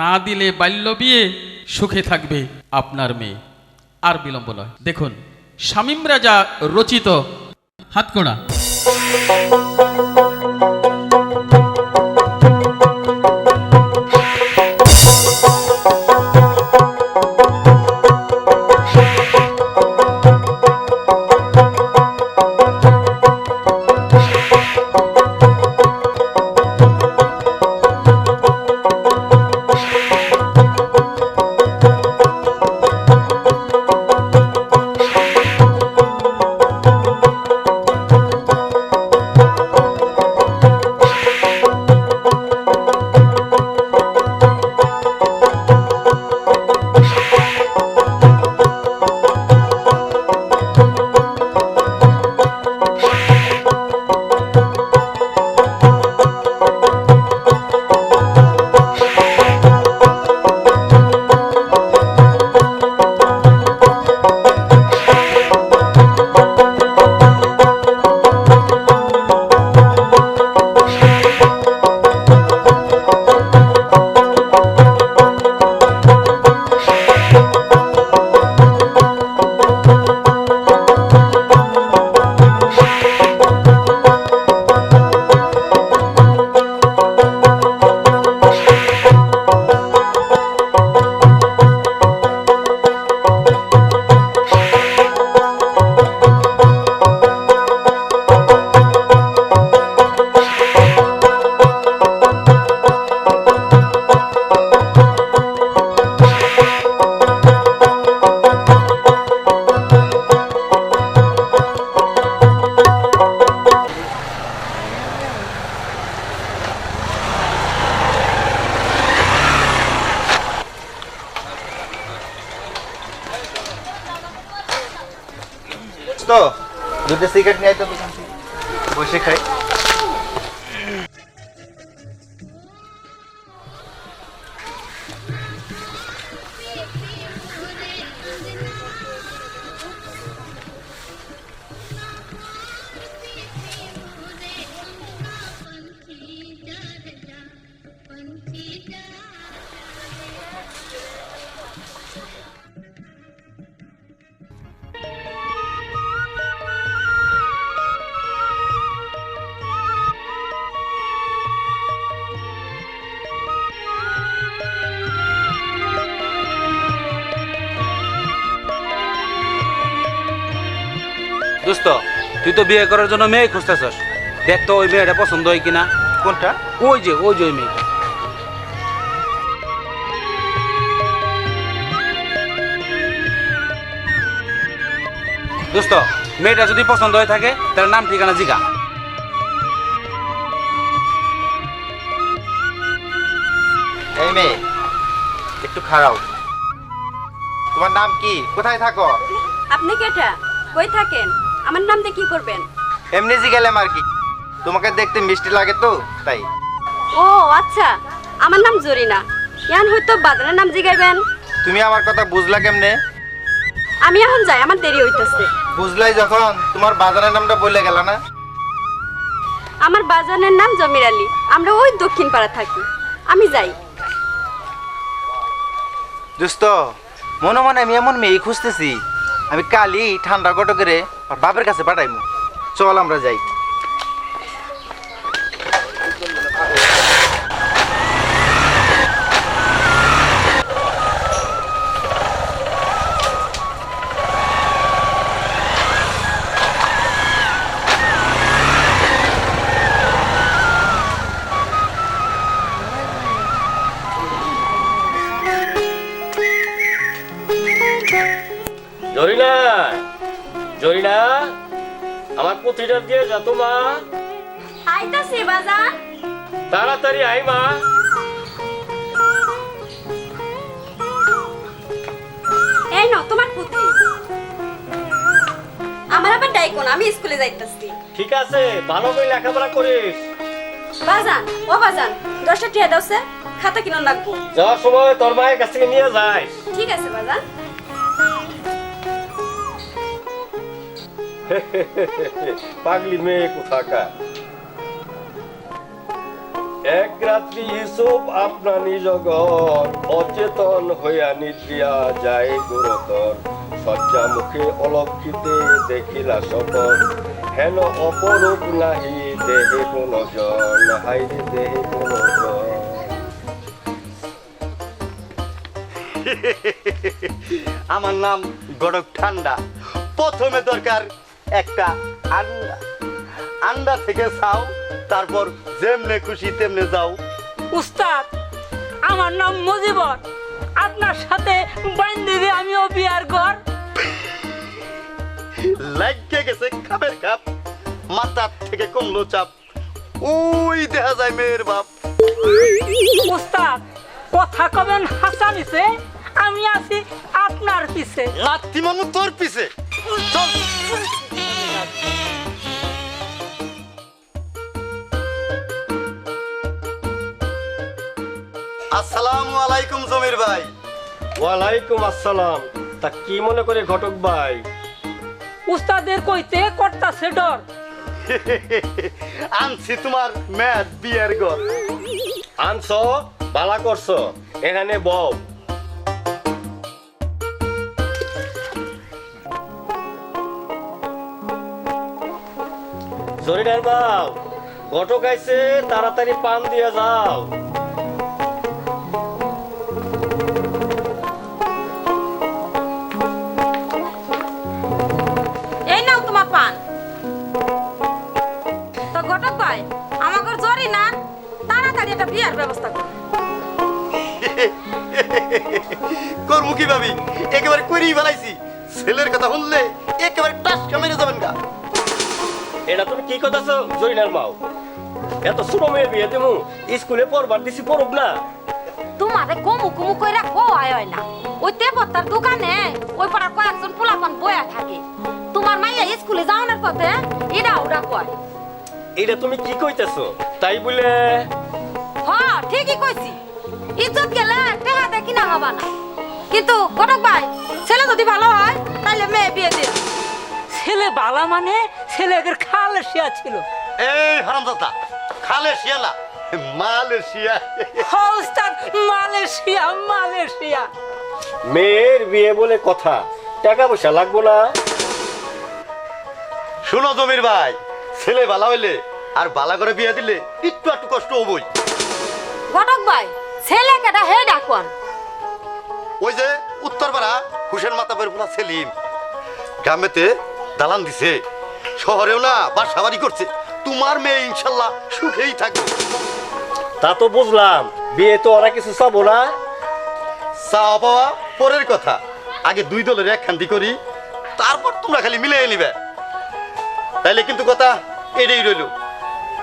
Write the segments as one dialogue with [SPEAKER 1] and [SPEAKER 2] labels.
[SPEAKER 1] না দিলে বাল্য বিয়ে, সুখে থাকবে আপনার মেয়ে। আর বিলম্ব নয়। দেখুন স্বামীমরা যা রচিত হাতকড়া
[SPEAKER 2] দুটো সিগারেট নিয়ে তো দোকান থেকে বসে
[SPEAKER 3] দোস্ত তুই তো বিয়ে করার জন্য মেয়ে খুঁজতেছস। দেখ তো ওই মেয়েটা পছন্দ হয় কিনা।
[SPEAKER 2] কোনটা?
[SPEAKER 3] ওই যে ওই যে ওই মেয়েটা। দোস্ত মেয়েটা যদি পছন্দ হয়ে থাকে তার নাম ঠিকানা জিগা।
[SPEAKER 2] এই মেয়ে একটু খারাও তোমার নাম কি? কোথায় থাকো?
[SPEAKER 4] আপনি কেটা কই থাকেন? আমার নাম দিয়ে কি করবেন?
[SPEAKER 2] এমনি জি গেলাম আর কি। তোমাকে দেখতে মিষ্টি লাগে তো তাই।
[SPEAKER 4] ও আচ্ছা। আমার নাম জরিনা। ইয়ান হয়তো বাজারের নাম জিগাইবেন।
[SPEAKER 2] তুমি আমার কথা বুঝলা কেমনে?
[SPEAKER 4] আমি এখন যাই আমার দেরি হইতেছে।
[SPEAKER 2] বুঝলাই যখন তোমার বাজারের নামটা বলে গেল না?
[SPEAKER 4] আমার বাজারের নাম জমির আলী। আমরা ওই দক্ষিণ পাড়া থাকি। আমি যাই।
[SPEAKER 2] দোস্ত মনে মনে আমি এমন মেয়ে খুঁজতেছি। আমি কালি ঠান্ডা গটো করে আর বাপের কাছে পাঠাইমু। চল আমরা যাই।
[SPEAKER 5] জরিনা! জরিনা আমার পুঁথিটা দিয়ে যা মা।
[SPEAKER 4] আইতাছি বাজার।
[SPEAKER 5] তাড়াতাড়ি আই মা।
[SPEAKER 4] এই ন তোমার পুত্রী আমার আবার ডাইকো না আমি স্কুলে যাইতাছি।
[SPEAKER 5] ঠিক আছে ভালো করে লেখাপড়া করিস।
[SPEAKER 4] বাজান ও বাজান দশটা টিয়া দাওছে খাতা কিনো লাগবো।
[SPEAKER 5] যাওয়ার সময় তোর মায়ের কাছ থেকে নিয়ে যাস।
[SPEAKER 4] ঠিক আছে বাজান।
[SPEAKER 5] পাগলি মেয়ে কোথাকার? এক রাত্রি ইসুপ আপনা নিজ ঘর অচেতন হইয়া নিদ্রিয়া যায় গুরুতর। শয্যা মুখে অলক্ষিতে দেখিলা সপন হেন অপরূপ নাহি দেহে কোন জন হাইরে দেহে কোন জন
[SPEAKER 6] আমার নাম গড়ক ঠান্ডা। প্রথমে দরকার একটা আন্ডা। আন্ডা থেকে চাও তারপর যেমনে খুশি তেমনে যাও।
[SPEAKER 7] উস্তাদ আমার নাম মুজিবর। আপনার সাথে বাইন্দিবি আমিও বিয়ার ঘর।
[SPEAKER 6] লাগে গেছে খাপের খাপ মাথার থেকে কমলো চাপ। ওই দেখা যায় মেয়ের বাপ।
[SPEAKER 7] উস্তাদ কথা কবেন হাসানিছে? আমি আছি আপনার পিছে।
[SPEAKER 6] লাত্তি মানু তোর পিছে। চল আসসালামু আলাইকুম জমির ভাই।
[SPEAKER 5] ওয়ালাইকুম আসসালাম। তা কি মনে করে ঘটক ভাই?
[SPEAKER 7] উস্তাদের কইতে করতাছে ডর
[SPEAKER 6] আনছি তোমার ম্যাচ বিয়ার গর
[SPEAKER 5] আনছ ভালা করছ এখানে বউ। জরিনার বাউ ঘটক আইছে তাড়াতাড়ি পান দিয়ে যাও। জরিনার মাও এত ছোট মেয়ে বিয়ে দেবো স্কুলে পড়বার দিছি পড়ুক না।
[SPEAKER 8] তোমারে কমু কমু কইরা কো হয় না ওই তেপত্তার দোকানে ওই পাড়ার কয়েকজন পোলাপান বয়া থাকে। তোমার মাইয়া স্কুলে যাওয়ানোর পথে এটা ওটা কয়।
[SPEAKER 5] এটা তুমি কি কইতেছ? তাই বলে
[SPEAKER 8] হ ঠিকই কইছি। ইজ্জত গেলে টেহা দেখি না হবা না। কিন্তু ভাই ছেলে যদি ভালো হয় তাহলে মেয়ে বিয়ে দিও।
[SPEAKER 7] ছেলে বালা মানে ছেলেদের খাল শিয়া ছিল।
[SPEAKER 6] এই মালয়েশিয়া।
[SPEAKER 7] Malaysia Malaysia.
[SPEAKER 5] মেয়ের বিয়ে বলে কথা টাকা পয়সা লাগবো না।
[SPEAKER 6] শুনো জমির ভাই ছেলে বালা হইলে আর বালা করে বিয়ে দিলে একটু একটু কষ্ট হবই।
[SPEAKER 8] ঘটক ভাই ছেলে কেটা হে ডাকন
[SPEAKER 6] ওই যে উত্তরপাড়া হুসেন মাতাবের পোলা সেলিম গ্রামেতে দালান দিছে শহরেও না বাসা বাড়ি করছে। তোমার মেয়ে ইনশাল্লাহ সুখেই থাকবে।
[SPEAKER 5] তা তো বুঝলাম বিয়ে তো ওরা কিছু চাবো না।
[SPEAKER 6] চাওয়া পাওয়া পরের কথা। আগে দুই দলের একখান্তি করি তারপর তোমরা খালি মিলে নিবে। তাইলে কিন্তু কথা এটাই রইল।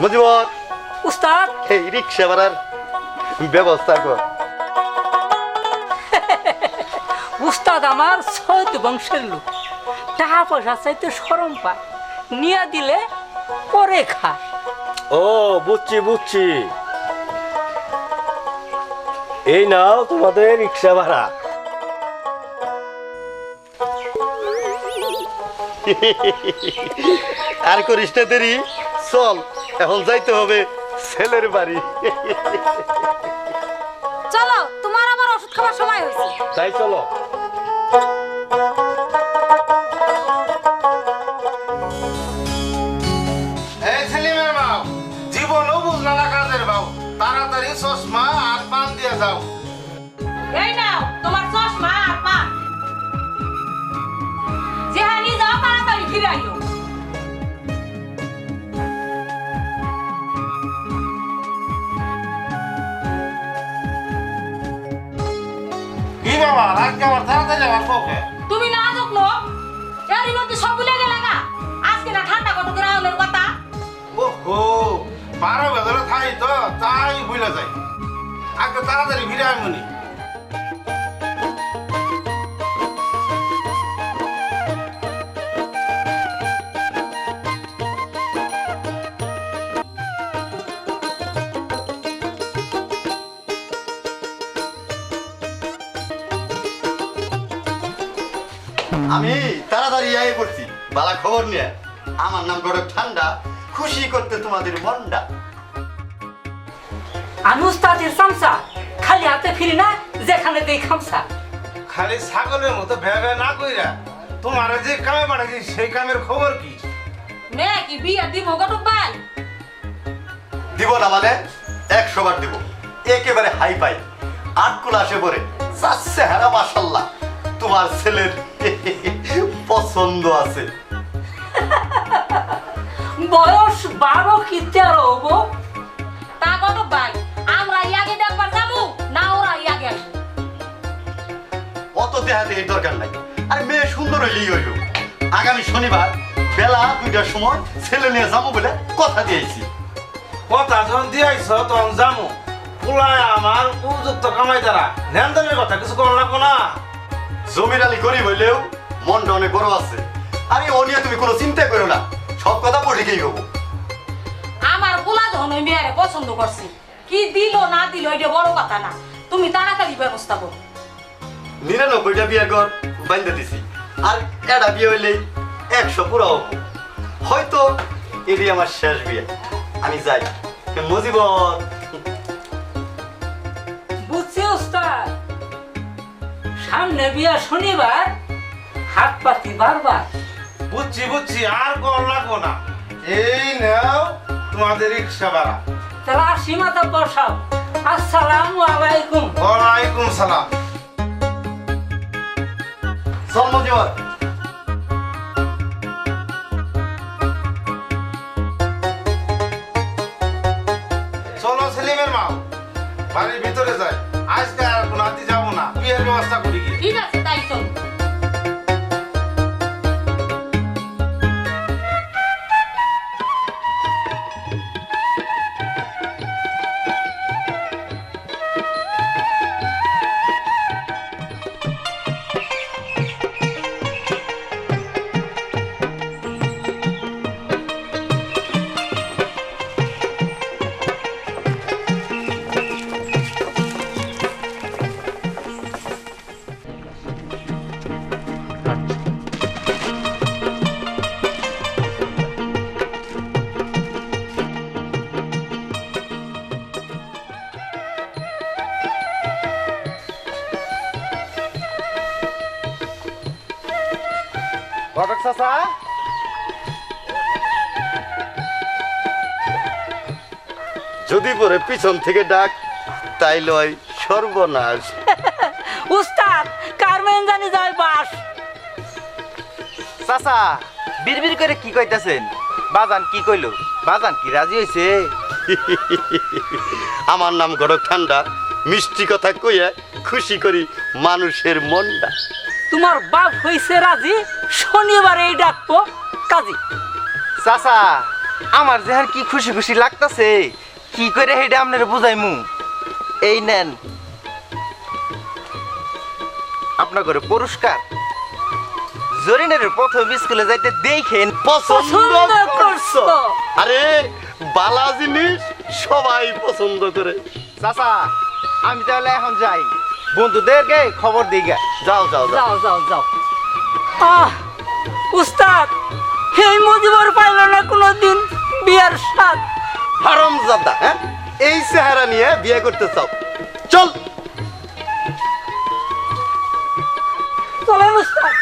[SPEAKER 6] মুজিবর
[SPEAKER 7] উস্তাদ!
[SPEAKER 6] এই রিক্সা ভাড়ার ব্যবস্থা কর।
[SPEAKER 7] উস্তাদ আমার সৈত বংশের লোক। টাকা পয়সা চাইতে সরম পায়। নিয়ে দিলে পরে খা।
[SPEAKER 5] ও বুঝছি বুঝছি। এই নাও তোমাদের রিক্সা ভাড়া।
[SPEAKER 6] আর করিস না দেরি চল এখন যাইতে হবে ছেলের বাড়ি।
[SPEAKER 8] চলো তোমার আবার ওষুধ খাওয়ার সময় হয়েছে।
[SPEAKER 5] তাই চলো।
[SPEAKER 9] বাবা আজকে আমার তাড়াতাড়ি যাওয়ার পক্ষে
[SPEAKER 8] তুমি না দেখল এর মধ্যে সব ভুলে গেলে না আজকে না ঠান্ডা কত করে আউলের কথা?
[SPEAKER 9] ওহো বারো বেজরে থাই তো তাই ভুলে যাই। আজকে তাড়াতাড়ি ভিড়ে আইমনি
[SPEAKER 6] আমি তাড়াতাড়ি আই পড়ছি। বালা খবর নিয়ে। আমার নাম গড়ে ঠান্ডা। খুশি করতে তোমাদের মনটা।
[SPEAKER 7] আমি উস্তাদের খালি হাতে ফিরি না যেখানে দেই খামসা।
[SPEAKER 9] খালি ছাগলের মতো ভেবে না কইরা তোমার যে কামে পাঠাইছি সেই কামের খবর কি?
[SPEAKER 8] মেয়ে কি বিয়া দিব গটক ভাই
[SPEAKER 6] দিব না মানে? একশো বার দিব। একেবারে হাই পাই। আট কুল আসে পরে। চাচ্ছে হারা মাসাল্লাহ তোমার ছেলের পছন্দ আছে।
[SPEAKER 7] বয়স বারো কি তেরো হব
[SPEAKER 8] তা গটক ভাই? আমরা ইয়াগে দেখবার যাব না ওরা ইয়াগে আসব?
[SPEAKER 6] অত দেহাতে এই দরকার নাই। আরে মেয়ে সুন্দর হইলেই হইল। আগামী শনিবার বেলা দুইটার সময় ছেলে নিয়ে যাব বলে কথা দিয়েছি।
[SPEAKER 9] কথা যখন দিয়াইছ তখন পুলায় আমার উপযুক্ত কামাই দ্বারা। লেনদেনের কথা কিছু করার লাগবো না?
[SPEAKER 6] জমির আলী গরিব হইলেও মনটা অনেক বড় আছে। আরে ও নিয়ে তুমি কোনো চিন্তা করো না সব কথা পড়িকেই হব।
[SPEAKER 8] আমার পোলা যখন ওই মেয়েরে পছন্দ করছে কি দিল না দিল এটা বড় কথা না তুমি তাড়াতাড়ি ব্যবস্থা করো।
[SPEAKER 6] নিরানব্বইটা বিয়ে ঘর বাইন্দা দিছি আর এটা বিয়ে হইলেই একশো পুরো হব। হয়তো এটি আমার শেষ বিয়ে। আমি যাই। মজিবর
[SPEAKER 7] সামনে বিয়া শনিবার হাত পাতি বারবার।
[SPEAKER 9] বুঝছি বুঝছি আর কর লাগবো না। এই নাও তোমাদের রিক্সা ভাড়া।
[SPEAKER 7] তাহলে আসি মাথা বসাও। আসসালামু আলাইকুম।
[SPEAKER 9] ওয়ালাইকুম সালাম।
[SPEAKER 6] চল
[SPEAKER 9] চলো সেলিমের মা বাড়ির ভিতরে যায়। আজকে ব্যবস্থা করি।
[SPEAKER 8] ঠিক আছে।
[SPEAKER 9] ঘটক চাচা।
[SPEAKER 6] যদি পরে পিছন থেকে ডাক তাই লয় সর্বনাশ।
[SPEAKER 7] উস্তাদ কারমেন জানি যায় বাস।
[SPEAKER 2] চাচা বিড়বিড় করে কি কইতাছেন? বাজান কি কইলো? বাজান কি রাজি হইছে?
[SPEAKER 6] আমার নাম গড়ক ঠান্ডা। মিষ্টি কথা কইয়া খুশি করি মানুষের মনটা।
[SPEAKER 7] তোমার বাপ হইছে রাজি? শনিবার এই ডাকবো। কাজী।
[SPEAKER 2] চাচা আমার যে কি খুশি খুশি লাগতাছে কি করে হেডে আপনার বুঝাইমু? এই নেন। আপনার ঘরে পুরস্কার। জরিনের প্রথম স্কুলে যাইতে দেখেন
[SPEAKER 6] পছন্দ করছ। আরে বালা জিনিস সবাই পছন্দ করে।
[SPEAKER 2] চাচা আমি তাহলে এখন যাই। বন্ধুদেরকে খবর দিই
[SPEAKER 6] যাও যাও। যাও
[SPEAKER 7] যাও যাও। আহ উস্তাদ এই মজিবর পাইল না কোনোদিন বিয়ার স্বাদ।
[SPEAKER 6] হারাম জাদা হ্যাঁ? এই চেহারা নিয়ে বিয়ে করতে চাও। চল। চলে উস্তাদ।